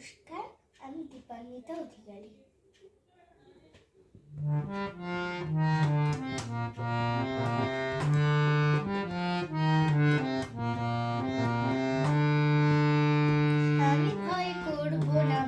নমস্কার আমি দীপান্বিতা অধিকারী। আমি ভয় করব না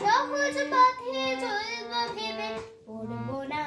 সহজ পথে চলবো ভেবে পড়ব না।